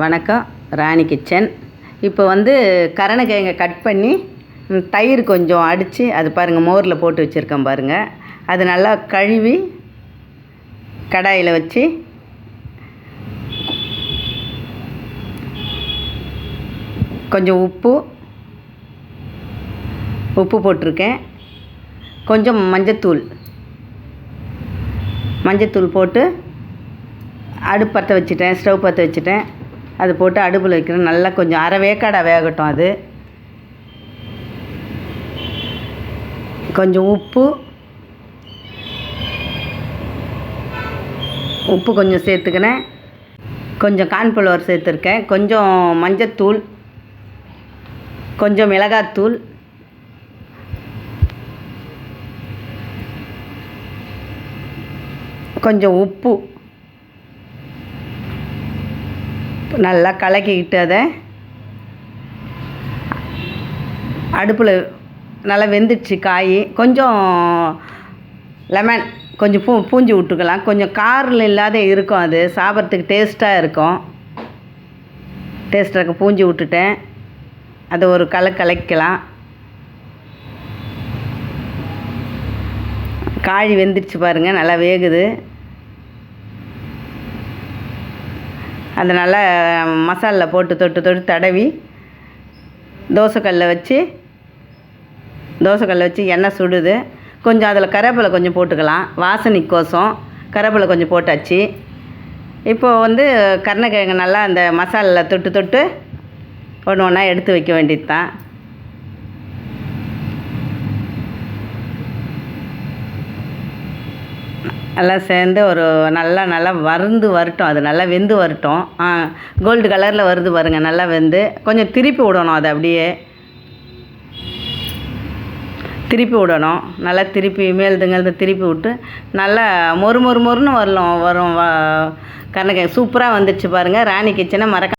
வணக்கம் ராணி கிச்சன். இப்போ வந்து கரணக்கிழங்க கட் பண்ணி தயிர் கொஞ்சம் அடித்து அது பாருங்கள் மோரில் போட்டு வச்சுருக்கேன் பாருங்கள் அது நல்லா கழுவி கடாயில் வச்சு கொஞ்சம் உப்பு உப்பு போட்டிருக்கேன். கொஞ்சம் மஞ்சத்தூள் மஞ்சத்தூள் போட்டு அடுப்பு பற்ற வச்சுட்டேன் ஸ்டவ் பற்ற வச்சுட்டேன். அது போட்டு அடுப்பில் வைக்கிறேன். நல்லா கொஞ்சம் அரை வேக்காடாக வேகட்டும் அது. கொஞ்சம் உப்பு. உப்பு கொஞ்சம் சேர்த்துக்கினேன் கொஞ்சம் கான்ஃப்ளவர் சேர்த்துருக்கேன். கொஞ்சம் மஞ்சத்தூள். கொஞ்சம் மிளகாத்தூள். கொஞ்சம் உப்பு. நல்லா கலக்கிக்கிட்டு அதை அடுப்பில் நல்லா வெந்துடுச்சு காய். கொஞ்சம் லெமன் கொஞ்சம் பூ பூஞ்சி விட்டுக்கலாம். கொஞ்சம் காரில் இல்லாத இருக்கும் அது. சாப்பிட்றதுக்கு டேஸ்ட்டாக இருக்கும். டேஸ்ட்டாக இருக்கும். பூஞ்சி விட்டுட்டேன். அதை ஒரு கலை கலக்கலாம் காய் வெந்துடுச்சு பாருங்கள் நல்லா வேகுது. அதை நல்லா மசாலில் போட்டு தொட்டு தொட்டு தடவி தோசைக்கல்ல வச்சு தோசைக்கல்ல வச்சு எண்ணெய் சுடுது. கொஞ்சம் அதில் கருவேப்பிலை கொஞ்சம் போட்டுக்கலாம். வாசனைக்கோசம் கருவேப்பிலை கொஞ்சம் போட்டாச்சு. இப்போ வந்து கருணக்கிழங்கு நல்லா அந்த மசாலில் தொட்டு தொட்டு ஒன்று ஒன்றா எடுத்து வைக்க வேண்டியது தான். எல்லாம் சேர்ந்து ஒரு நல்லா நல்லா வறுந்து வரட்டும். அது நல்லா வெந்து வரட்டும். ஆ கோல்டு கலரில் வருது பாருங்கள் நல்லா வெந்து. கொஞ்சம் திருப்பி விடணும் அதை அப்படியே. திருப்பி விடணும். நல்லா திருப்பி மேல்துங்கள்து திருப்பி விட்டு நல்லா மொறு மொறு மொறுன்னு வரலாம் வரும் வ சூப்பராக வந்துடுச்சு பாருங்கள் ராணி கிச்சனை மறக்க